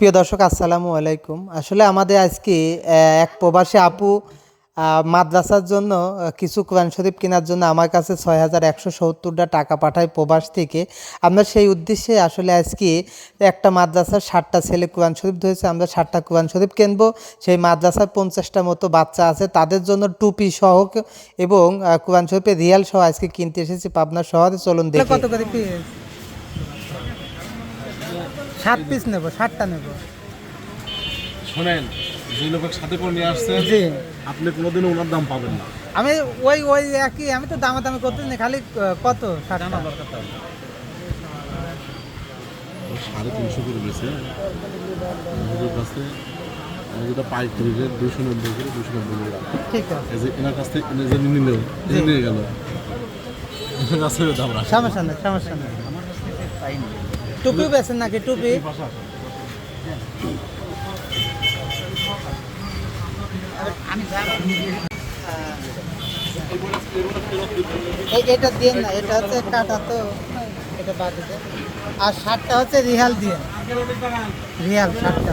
প্রিয় দর্শক, আসসালামু আলাইকুম। আসলে আমাদের আজকে এক প্রবাসী আপু মাদ্রাসার জন্য কিছু কোরআন শরীফ কেনার জন্য আমার কাছে ছয় হাজার একশো সত্তরটা টাকা পাঠায় প্রবাস থেকে। আমরা সেই উদ্দেশ্যে আসলে আজকে একটা মাদ্রাসার ষাটটা ছেলে কোরআন শরীফ ধরেছে, আমরা ষাটটা কোরআন শরীফ কিনবো। সেই মাদ্রাসার পঞ্চাশটা মতো বাচ্চা আছে, তাদের জন্য টুপি সহ এবং কোরআন শরীফের রিয়াল সহ আজকে কিনতে এসেছি পাবনা শহরে। চলুন দেখি। সাত পিস নেব ষাটটা নেব। শোনেন যে লোকের সাথে করে নিয়ে আসছেন জি। আপনি কোনোদিনও ওনার দাম পাবেন না। আমি ওই ওই একই আমি তো দামাদামি করতে নেই খালি কত? ও সাড়ে তিনশো করে বেছে। আমাদের কাছে আমি যেটা পাইকারি রেট দুশো নব্বই করে দুশো নব্বই করে ঠিক আছে। এই যে এনার কাছ থেকে এনে যে নিল এনে নিয়ে গেল। এনার কাছ থেকে দাম রাখে। সমস্যা নেই সমস্যা নেই। টুপি বেছেন নাকি টুপি? এটা দিয়ে না, এটা হচ্ছে কাটা তো, এটা বাদ দিতে। আর শার্টটা হচ্ছে রিহাল দিয়ে। রিহাল শার্টটা।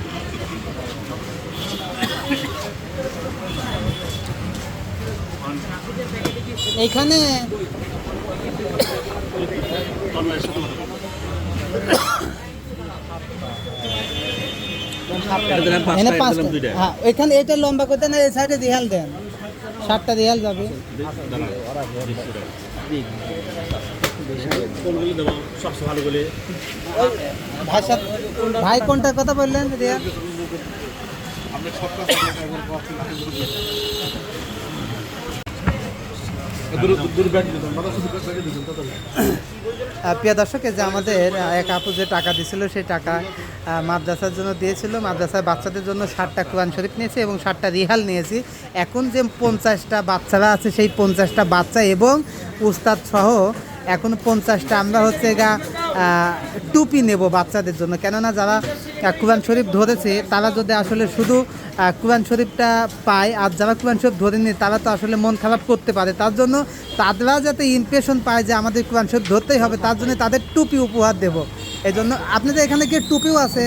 এইখানে এখানে হ্যাঁ এটা লম্বা করতে না এই সাইডে রিহাল দেন। সাতটা রিহাল যাবে। ভাই কোনটার কথা বললেন রিহাল প্রিয় দর্শক যে আমাদের এক আপু যে টাকা দিছিল, সেই টাকা মাদ্রাসার জন্য দিয়েছিল। মাদ্রাসার বাচ্চাদের জন্য ষাটটা কোরআন শরীফ নিয়েছি এবং ষাটটা রিহাল নিয়েছি। এখন যে পঞ্চাশটা বাচ্চারা আছে, সেই পঞ্চাশটা বাচ্চা এবং উস্তাদ সহ এখন পঞ্চাশটা আমরা হচ্ছে গা টুপি নেব বাচ্চাদের জন্য। কেননা যারা কোরআন শরীফ ধরেছে তারা যদি আসলে শুধু কোরআন শরীফটা পায় আর যারা কোরআন শরীফ ধরেনি তারা তো আসলে মন খারাপ করতে পারে। তার জন্য তারা যাতে ইমপ্রেশন পায় যে আমাদের কোরআন শরীফ ধরতেই হবে তার জন্য তাদের টুপি উপহার দেব। এই জন্য আপনাদের এখানে কি টুপিও আছে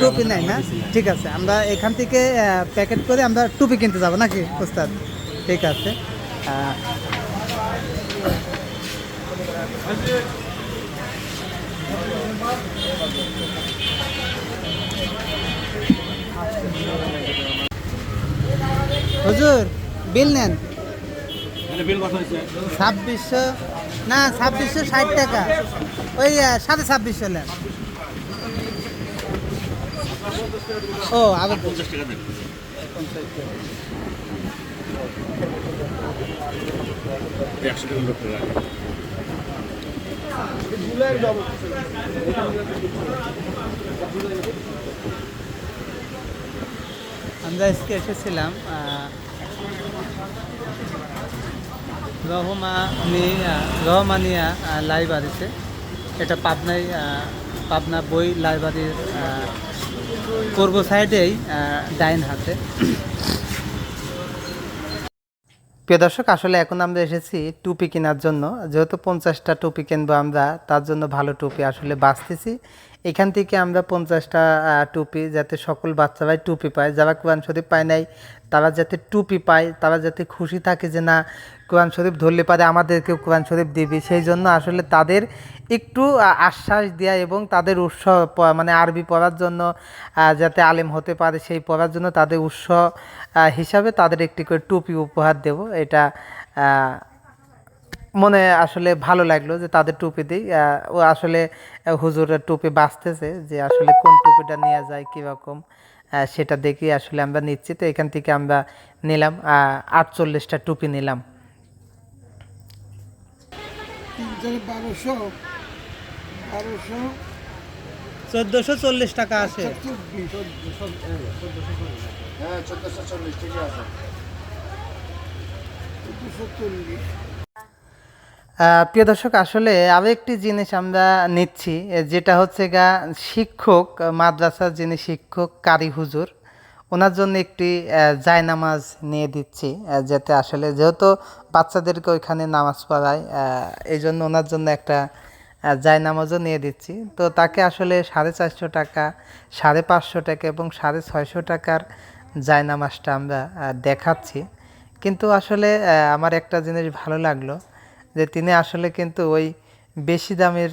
টুপি নাই না? ঠিক আছে আমরা এখান থেকে প্যাকেট করে আমরা টুপি কিনতে যাব নাকি ওস্তাদ? ঠিক আছে। আহ, হুজুর বিল নেন। ছাব্বিশশো না ছাব্বিশশো ষাট টাকা। ওই সাড়ে ছাব্বিশশো নেন। ও আবার পঞ্চাশ টাকা দেন। একশো টাকা আমরা আজকে এসেছিলাম রহমানিয়া আহ, লাইব্রেরিতে। এটা পাবনায় পাবনা বই লাইব্রেরির পূর্ব সাইডেই ডাইন হাতে। প্রিয় দর্শক, আসলে এখন আমরা এসেছি টুপি কেনার জন্য। যেহেতু পঞ্চাশটা টুপি কিনবো আমরা, তার জন্য ভালো টুপি আসলে বাঁচতেছি এখান থেকে আমরা পঞ্চাশটা টুপি যাতে সকল বাচ্চা ভাই টুপি পায়, যারা কোরআন শরীফ পায় নাই, তারা যাতে টুপি পায়, তারা যাতে খুশি থাকে যে না, কোরআন শরীফ ধরলে পারে আমাদেরকেও কোরআন শরীফ দিবি। সেই জন্য আসলে তাদের একটু আশ্বাস দেওয়া এবং তাদের উৎসাহ মানে আরবি পড়ার জন্য যাতে আলেম হতে পারে সেই পড়ার জন্য তাদের উৎসাহ হিসাবে তাদের একটি করে টুপি উপহার দেব। এটা মনে আসলে ভালো লাগল যে তাদের টুপি দিই। ও আসলে হুজুরের টুপি বাঁচতেছে যে আসলে কোন টুপিটা নেওয়া যায়, কীরকম সেটা দেখে আসলে আমরা নিচ্ছি তো এখান থেকে আমরা নিলাম আটচল্লিশটা টুপি নিলাম। চোদ্দোশো চল্লিশ টাকা আসে। হ্যাঁ চোদ্দোশো চল্লিশ ঠিকই আছে। দুশো চল্লিশ প্রিয় দর্শক আসলে আরও একটি জিনিস আমরা নিচ্ছি যেটা হচ্ছে গা শিক্ষক মাদ্রাসার যিনি শিক্ষক কারি হুজুর ওনার জন্য একটি জায়নামাজ নিয়ে দিচ্ছি যাতে আসলে যেহেতু বাচ্চাদেরকে ওইখানে নামাজ পড়ায় এই জন্য ওনার জন্য একটা জায়নামাজও নিয়ে দিচ্ছি। তো তাকে আসলে সাড়ে চারশো টাকা, সাড়ে পাঁচশো টাকা এবং সাড়ে ছয়শো টাকার জায়নামাজটা আমরা দেখাচ্ছি। কিন্তু আসলে আমার একটা জিনিস ভালো লাগল যে তিনি আসলে কিন্তু ওই বেশি দামের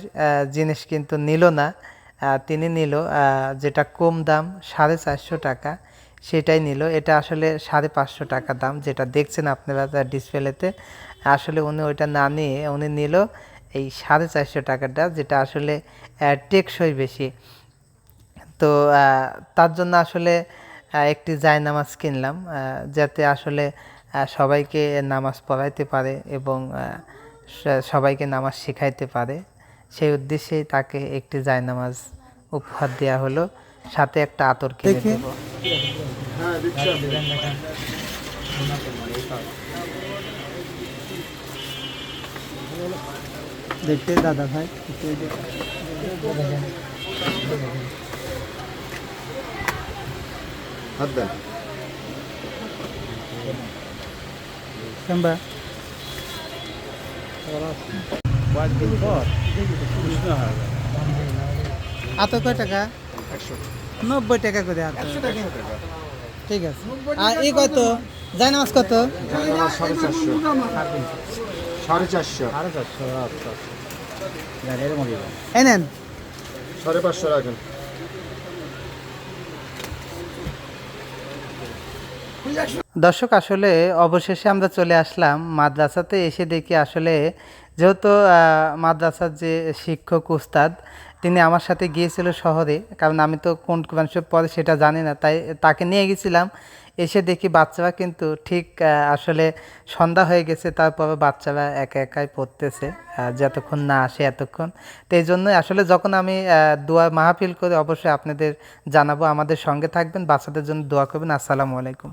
জিনিস কিন্তু নিল না। তিনি নিল যেটা কম দাম, সাড়ে চারশো টাকা, সেটাই নিল। এটা আসলে সাড়ে পাঁচশো টাকা দাম, যেটা দেখছেন আপনারা ডিসপ্লেতে আসলে উনি ওইটা না নিয়ে উনি নিল এই সাড়ে চারশো টাকাটা যেটা আসলে টেকসই বেশি। তো তার জন্য আসলে একটি জায়নামাজ কিনলাম যাতে আসলে সবাইকে নামাজ পড়াইতে পারে এবং সবাইকে নামাজ শেখাইতে পারে। সেই উদ্দেশ্যেই তাকে একটি জায়নামাজ উপহার দেওয়া হলো। সাথে একটা আতর কিনে। দেবো। দেখতে দাদা ভাই। হাত দেন। কিংবা আত কয় টাকা? নব্বই টাকা করে আত ঠিক আছে। আর এই কত? জায়নামাজ কত? সাড়ে চারশো। সাড়ে চারশো এই নেন। সাড়ে পাঁচশো রাখেন। দর্শক আসলে অবশেষে আমরা চলে আসলাম মাদ্রাসাতে। এসে দেখি আসলে যেহেতু আহ, মাদ্রাসার যে শিক্ষক উস্তাদ তিনি আমার সাথে গিয়েছিল শহরে। কারণ আমি তো কোন ক্লাসে পরে সেটা জানি না তাই তাকে নিয়ে গেছিলাম। এসে দেখি বাচ্চারা কিন্তু ঠিক আসলে সন্ধ্যা হয়ে গেছে তারপরে বাচ্চারা একা একাই পড়তেছে যতক্ষণ না আসে এতক্ষণ। তো এই জন্যই আসলে যখন আমি দোয়া মাহফিল করে, অবশ্যই আপনাদের জানাব, আমাদের সঙ্গে থাকবেন, বাচ্চাদের জন্য দোয়া করবেন। আসসালামু আলাইকুম।